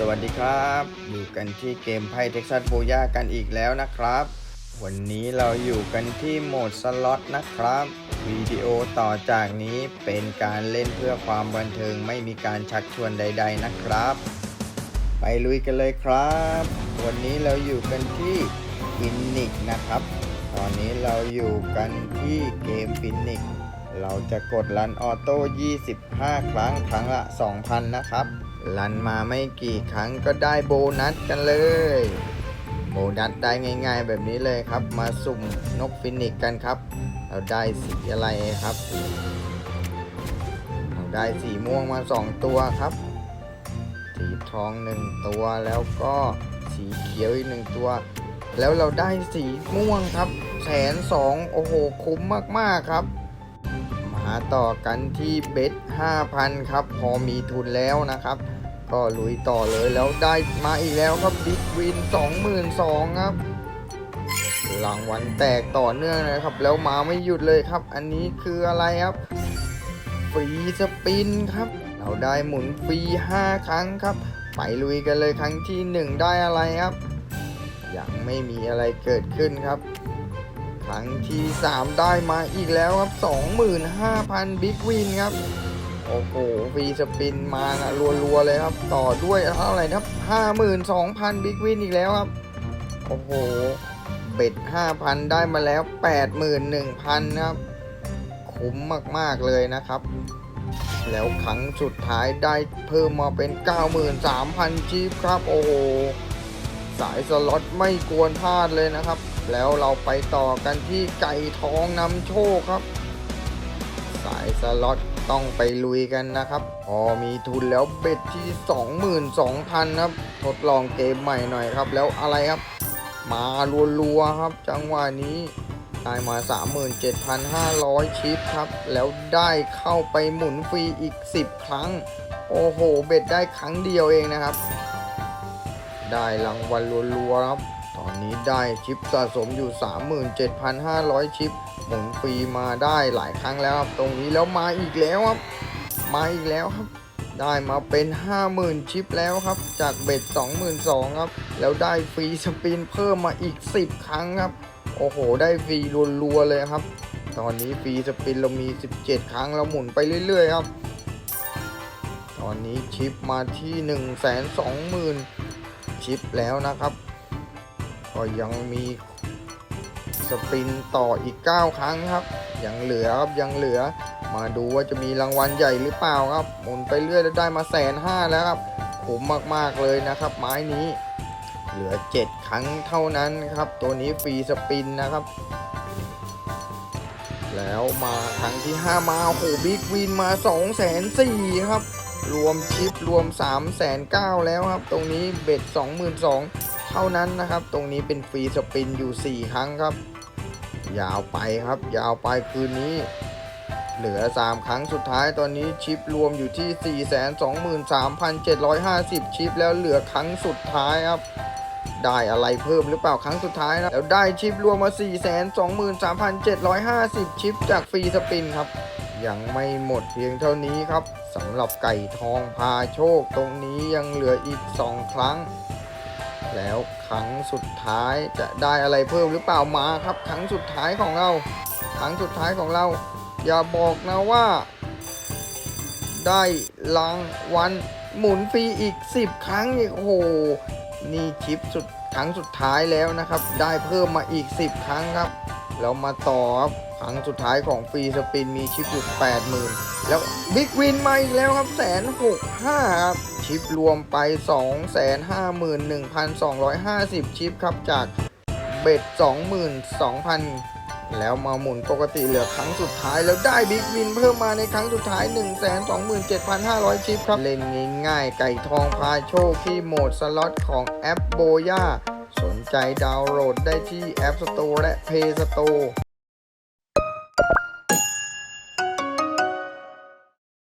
สวัสดีครับ อยู่กันที่เกมไพ่เท็กซัสโบยากันอีกแล้วนะครับ วันนี้เราอยู่กันที่โหมดสล็อตนะครับ วิดีโอต่อจากนี้เป็นการเล่นเพื่อความบันเทิงไม่มีการชักชวนใด ๆนะครับ ไปลุยกันเลยครับ วันนี้เราอยู่กันที่ฟินนิกนะครับ ตอนนี้เราอยู่กันที่เกมฟินิกเราจะกดรันออโต้ 25 ครั้ง ครั้งละ 2,000 นะครับ รันมาไม่กี่ครั้งก็ได้โบนัสกันเลย โบนัสได้ง่าย ๆ แบบนี้เลยครับ มาสุ่มนกฟินิกกันครับ เราได้สีอะไรครับ เราได้สีม่วงมา 2 ตัวครับ สีทองหนึ่งตัวแล้วก็สีเขียวอีกหนึ่งตัว แล้วเราได้สีม่วงครับแสนสองโอ้โหคุ้มมากๆครับ มาต่อกันที่เบส5,000 ครับ พอมีทุนแล้วนะครับ ก็ลุยต่อเลยแล้วได้มาอีกแล้วครับบิ๊กวิน22,000ครับรางวัลแตกต่อเนื่องเลยครับ แล้วมาไม่หยุดเลยครับ อันนี้คืออะไรครับฟรีสปินครับ เราได้หมุนฟรี 5 ครั้งครับ ไปลุยกันเลยครั้งที่ 1 ได้อะไรครับ ยังไม่มีอะไรเกิดขึ้นครับ ครั้งที่ 3 ได้มาอีกแล้วครับ 25,000 บิ๊กวินครับ โอ้โหฟรีสปินมานะรัวๆเลยครับ ต่อด้วยเท่าไหร่ครับ 52,000 บิ๊กวินอีกแล้วครับ โอ้โห เบ็ด 5,000 ได้มาแล้ว 81,000 ครับ คุ้มมากๆเลยนะครับ แล้วครั้งสุดท้ายได้เพิ่มมาเป็น 93,000 จีบครับ โอ้โห สายสล็อตไม่กวนพลาดเลยนะครับ แล้วเราไปต่อกันที่ไก่ทองนำโชคครับ สายสล็อตต้องไปลุยกันนะครับ พอมีทุนแล้วเบ็ดที่ 22,000 ครับ ทดลองเกมใหม่หน่อยครับ แล้วอะไรครับ มารัวๆครับ จังหวะนี้ได้มา 37,500 ชิปครับ แล้วได้เข้าไปหมุนฟรีอีก 10 ครั้ง โอ้โห เบ็ดได้ครั้งเดียวเองนะครับ ได้รางวัลรัวๆครับ ตอนนี้ได้ชิปสะสมอยู่ 37,500 ชิป หมุนฟรีมาได้หลายครั้งแล้วครับ ตรงนี้แล้วมาอีกแล้วครับ มาอีกแล้วครับ ได้มาเป็น 50,000 ชิปแล้วครับ จากเบ็ด22,000ครับ แล้วได้ฟรีสปินเพิ่มมาอีก 10 ครั้งครับ โอ้โห ได้ฟรีรัวๆเลยครับ ตอนนี้ฟรีสปินเรามี 17 ครั้งเราหมุนไปเรื่อย ๆ ครับ ตอนนี้ชิปมาที่ 120,000 ชิปแล้วนะครับ ก็ยังมีสปินต่ออีก 9 ครั้งครับ ยังเหลือครับยังเหลือ มาดูว่าจะมีรางวัลใหญ่หรือเปล่าครับหมุนไปเรื่อยแล้วได้มาแสนห้าแล้วครับคุ้มมากๆเลยนะครับ ไม้นี้ เหลือ 7 ครั้งเท่านั้นครับ ตัวนี้ฟรีสปินนะครับ แล้วมาครั้งที่ 5 มาโอ้โหบิ๊กวินมา2 4 0 0 0ครับ รวมชิปรวม 3 9 0 0 0แล้วครับ ตรงนี้เบ็ด22,000 ท่านั้นนะครับ ตรงนี้เป็นฟรีสปินอยู่ 4 ครั้งครับ ยาวไปครับ ยาวไปคืนนี้ เหลือ 3 ครั้งสุดท้ายตอนนี้ชิปรวมอยู่ที่ 423,750 ชิป แล้วเหลือครั้งสุดท้ายครับได้อะไรเพิ่มหรือเปล่าครั้งสุดท้ายนะแล้วได้ชิปรวมมา 423,750 ชิปจากฟรีสปินครับ ยังไม่หมดเพียงเท่านี้ครับสำหรับไก่ทองพาโชคตรงนี้ยังเหลืออีก 2 ครั้ง แล้วครั้งสุดท้ายจะได้อะไรเพิ่มหรือเปล่ามาครับครั้งสุดท้ายของเราครั้งสุดท้ายของเรา อย่าบอกนะว่า ได้รางวัลหมุนฟรีอีก 10 ครั้งอีกโอ้โหนี่ชิปสุดครั้งสุดท้ายแล้วนะครับ ได้เพิ่มมาอีก 10 ครั้งครับเรามาต่อครับครั้งสุดท้ายของฟรีสปินมีชิปอยู่80,000แล้วบิ๊กวินมาอีกแล้วครับแสนหกห้าครับ ชิปรวมไป 251,250 ชิปครับ จากเบ็ด 22,000 แล้วมาหมุนปกติเหลือครั้งสุดท้ายแล้วได้บิ๊กวินเพิ่มมาในครั้งสุดท้าย 127,500 ชิปครับ เล่นง่ายๆ ไก่ทองพาโชคที่โหมดสล็อตของแอปโบย่าสนใจดาวน์โหลดได้ที่ App Store และ Play Store